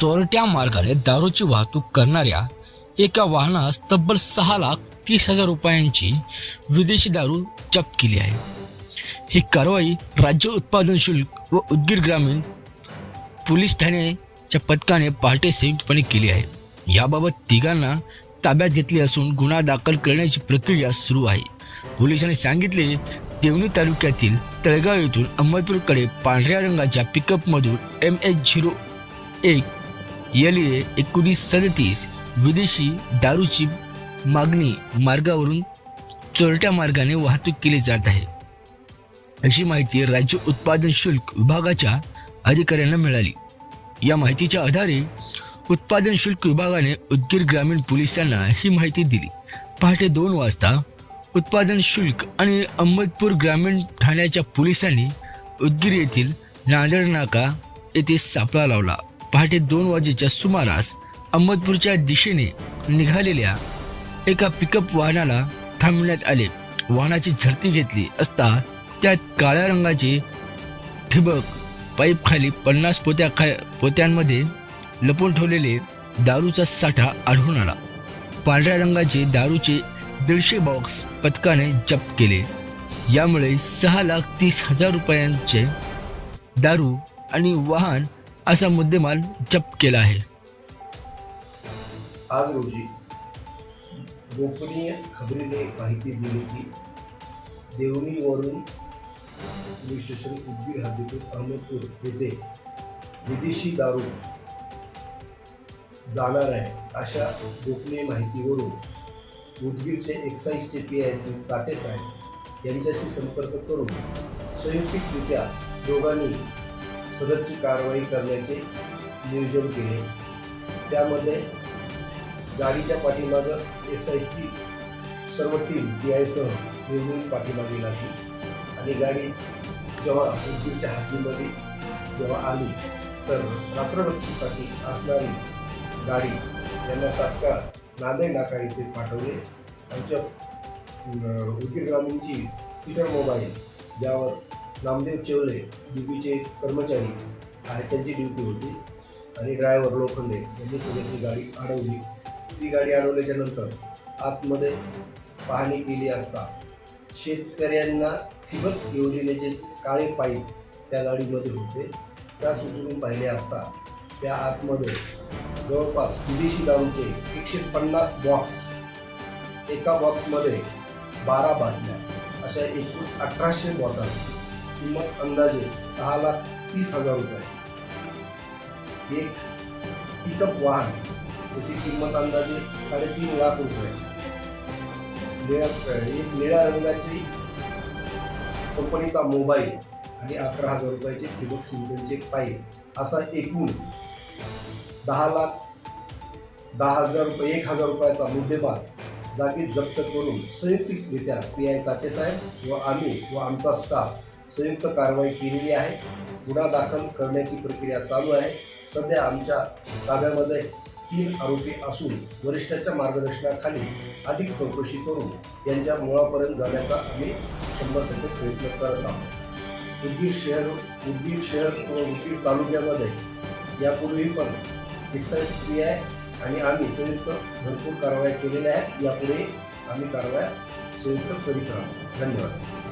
चोरट्या मार्गाने दारूची वाहतूक करणाऱ्या एका वाहनास तब्बल सहा लाख तीस हजार रुपयांची विदेशी दारू जप्त केली आहे. ही कारवाई राज्य उत्पादन शुल्क व उदगीर ग्रामीण पोलीस ठाण्याच्या पथकाने पहाटे संयुक्तपणे केली आहे. याबाबत तिघांना ताब्यात घेतली असून गुन्हा दाखल करण्याची प्रक्रिया सुरू आहे. पोलिसांनी सांगितले देवणी तालुक्यातील तळगाव येथून अहमदपूरकडे पांढऱ्या रंगाच्या पिकअपमधून एम एच झिरो एक एलए एकोणीस सदतीस विदेशी दारूची मागणी मार्गावरून चोरट्या मार्गाने वाहतूक केली जात आहे. अशी माहिती राज्य उत्पादन शुल्क विभागाच्या अधिकाऱ्यांना मिळाली. या माहितीच्या आधारे उत्पादन शुल्क विभागाने उदगीर ग्रामीण पोलिसांना ही माहिती दिली. पहाटे दोन वाजता उत्पादन शुल्क आणि अहमदपूर ग्रामीण ठाण्याच्या पोलिसांनी उदगीर येथील नांदेड नाका येथे सापळा लावला. पहाटे दोन वाजेच्या सुमारास अहमदपूरच्या दिशेने निघालेल्या एका पिकअप वाहनाला थांबवण्यात आले. वाहनाची झडती घेतली असता त्यात काळ्या रंगाचे ठिबक पाईपखाली पन्नास पोत्या खा पोत्यांमध्ये लपून ठेवलेले दारूचा साठा आढळून आला. पांढऱ्या रंगाचे दारूचे दीडशे बॉक्स पथकाने जप्त केले. यामुळे सहा लाख तीस हजार रुपयांचे दारू आणि वाहन असा मुद्देमाल जप्त केला आहे. आज रोजी गोपनीय खबरीने माहिती दिली की देवणीवरून पोलीस स्टेशन उदगीर हद्दीतून अहमदपूर येथे विदेशी दारू जाणार आहे अशा गोपनीय माहितीवरून उदगीरचे एक्साईजचे पी आय सी साठे साहेब यांच्याशी संपर्क करून संयुक्तिकरित्या दोघांनी सदरची कारवाई करण्याचे नियोजन केले. त्यामध्ये गाडीच्या पाठीमागं एक्साईजची सर्व टीम पी आयसह निर्मून पाठीमागे लागली आणि गाडी जेव्हा उदगीरच्या हातीमध्ये जेव्हा आली तर रात्रवस्तीसाठी असणारी गाडी यांना तात्काळ नांदेड नाका येथे पाठवले. आमच्या अं, ग्रामीणची ट्विटर मोबाईल ज्यावर नामदेव चेवले ड्युटीचे कर्मचारी आणि त्यांची ड्युटी होती. आणि ड्रायव्हर लोखंडे यांनी सगळ्यांची ती गाडी अडवली. ती गाडी अडवल्याच्या नंतर आतमध्ये पाहणी केली असता शेतकऱ्यांना ठिबक योजनेचे काळे पाईप त्या गाडीमध्ये होते. त्या सुचवून पाहिले असता त्या आतमध्ये जवळपास विदेशी दारूचे एकशे पन्नास बॉक्स एका बॉक्समध्ये बारा बाटल्या अशा एकूण अठराशे बॉटल किंमत अंदाजे सहा लाख तीस हजार रुपये. एक पिकअप वाहन त्याची किंमत अंदाजे साडेतीन लाख रुपये. निळ्या एक निळ्या रंगाची कंपनीचा मोबाईल आणि अकरा हजार रुपयाचे ठिबक सिंचनचे पाईप. असा एकूण दहा लाख दहा हजार रुपये एक हजार रुपयाचा मुद्देमाल जागी जप्त करून संयुक्तरित्या पी आय साहेब व आम्ही व आमचा स्टाफ संयुक्त कारवाई केलेली आहे. गुन्हा दाखल करण्याची प्रक्रिया चालू आहे. सध्या आमच्या ताब्यामध्ये तीन आरोपी असून वरिष्ठाच्या मार्गदर्शनाखाली अधिक चौकशी करून यांच्या मुळापर्यंत जाण्याचा आम्ही शंभर टक्के प्रयत्न करत आहोत. उदगीर शहर उदगीर शहर व उदगीर तालुक्यामध्ये यापूर्वी पण एक्साईज पी आय आणि आम्ही संयुक्त भरपूर कारवाया केलेल्या आहेत. यापुढे आम्ही कारवाया संयुक्त करीत राहू. धन्यवाद.